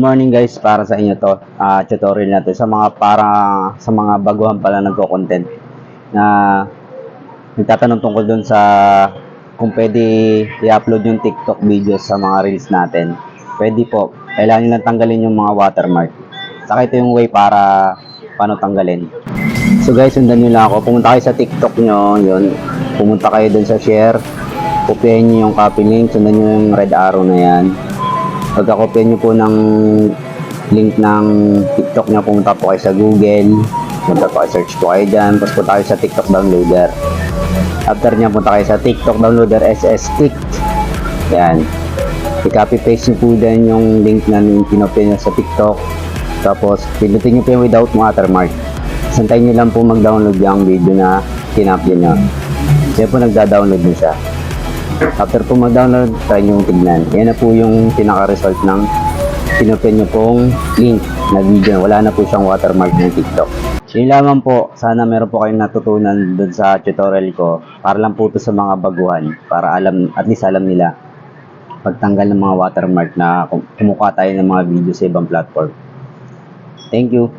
morning guys para sa inyo to ah, tutorial na to sa mga para sa mga baguhan pala nagko-content na nagtatanong tungkol dun sa kung pwede i-upload yung TikTok videos sa mga reels natin. Pwede po. Kailangan nyo lang tanggalin yung mga watermark. Saka ito yung way para paano tanggalin. So guys, sundan nyo lang ako. Pumunta kayo sa TikTok nyo, yun. Pumunta kayo dun sa share. Kopyahin nyo yung copy link. Sundan nyo yung red arrow na yan. Pagka-copy nyo po ng link ng TikTok nyo, pumunta po kayo sa Google. Pumunta po search po kayo dyan. Tapos punta kayo sa TikTok downloader. After nyo, punta kayo sa TikTok downloader SS Tict. Yan. I-copy paste nyo po dyan yung link na pinopya nyo sa TikTok. Tapos, pindutin nyo po yung without watermark. Santayin nyo lang po mag-download yung video na kinapya nyo. Kaya po nagda-download nyo siya. After po mag-download, try nyo tignan. Yan na po yung pinaka-result ng pinopya nyo pong link na video. Wala na po siyang watermark ng TikTok. Yun lamang po. Sana meron po kayong natutunan dun sa tutorial ko. Para lang po ito sa mga baguhan. Para alam, at least alam nila pagtanggal ng mga watermark na kum- kumukuha tayo ng mga video sa ibang platform. Thank you.